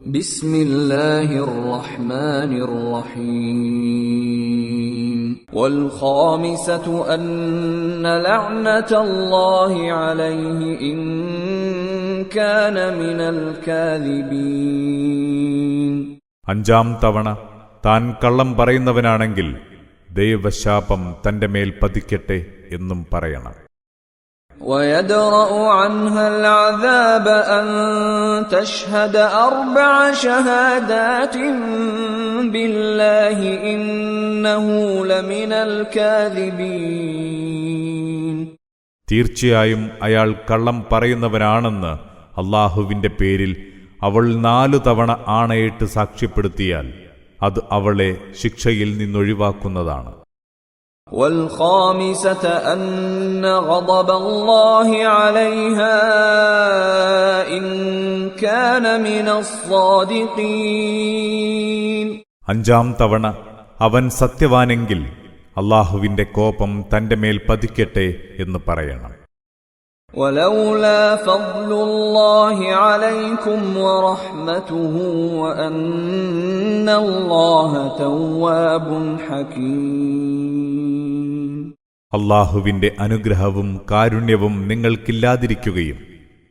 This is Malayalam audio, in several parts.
بسم الله الرحمن الرحيم والخامسة أن لعنة الله عليه إن كان من الكاذبين അഞ്ചാം തവണ താൻ കള്ളം പറയുന്നവനാണെങ്കിൽ ദൈവശാപം തന്റെ മേൽ പതിക്കട്ടെ എന്നും പറയണം ويدرأ عنها العذاب أن تشهد أربع شهادات بالله إنه لمن الكاذبين തീർച്ചയായും അയാൾ കള്ളം പറയുന്നവനാണെന്ന് അള്ളാഹുവിന്റെ പേരിൽ അവൾ നാലു തവണ ആണയിട്ട് സാക്ഷ്യപ്പെടുത്തിയാൽ അത് അവളെ ശിക്ഷയിൽ നിന്നൊഴിവാക്കുന്നതാണ് والخامسة أن غضب الله عليها إن كان من الصادقين അഞ്ചാം തവണ അവൻ സത്യവാനെങ്കിൽ അള്ളാഹുവിന്റെ കോപം തന്റെ മേൽ പതിക്കട്ടെ എന്ന് പറയണം ولولا فضل الله عليكم ورحمته وأن الله تواب حكيم അള്ളാഹുവിന്റെ അനുഗ്രഹവും കാരുണ്യവും നിങ്ങൾക്കില്ലാതിരിക്കുകയും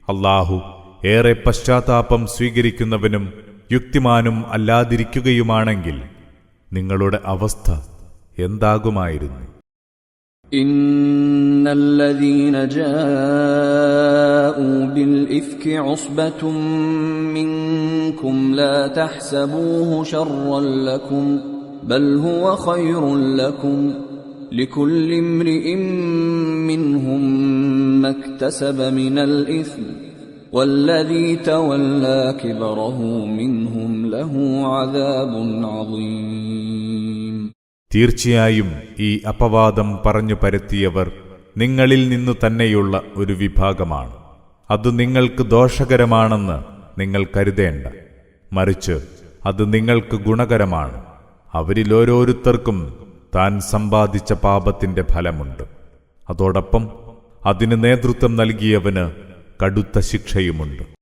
അള്ളാഹു ഏറെ പശ്ചാത്താപം സ്വീകരിക്കുന്നവനും യുക്തിമാനും അല്ലാതിരിക്കുകയുമാണെങ്കിൽ നിങ്ങളുടെ അവസ്ഥ എന്താകുമായിരുന്നു? ഇന്നല്ലദീന ബിൽ മിൻകും ലാ തഹ്സബൂഹു ബൽ ഹുവ لكل امرئ منهم ما اكتسب من الإثم والذي تولى كبره منهم له عذاب عظيم തീർച്ചയായും ഈ അപവാദം പറഞ്ഞു പരത്തിയവർ നിങ്ങളിൽ നിന്നു തന്നെയുള്ള ഒരു വിഭാഗമാണ് അത് നിങ്ങൾക്ക് ദോഷകരമാണെന്ന് നിങ്ങൾ കരുതേണ്ട മറിച്ച് അത് നിങ്ങൾക്ക് ഗുണകരമാണ് അവരിൽ ഓരോരുത്തർക്കും താൻ സമ്പാദിച്ച പാപത്തിന്റെ ഫലമുണ്ട്. അതോടൊപ്പം അതിന് നേതൃത്വം നൽകിയവന് കടുത്ത ശിക്ഷയുമുണ്ട്.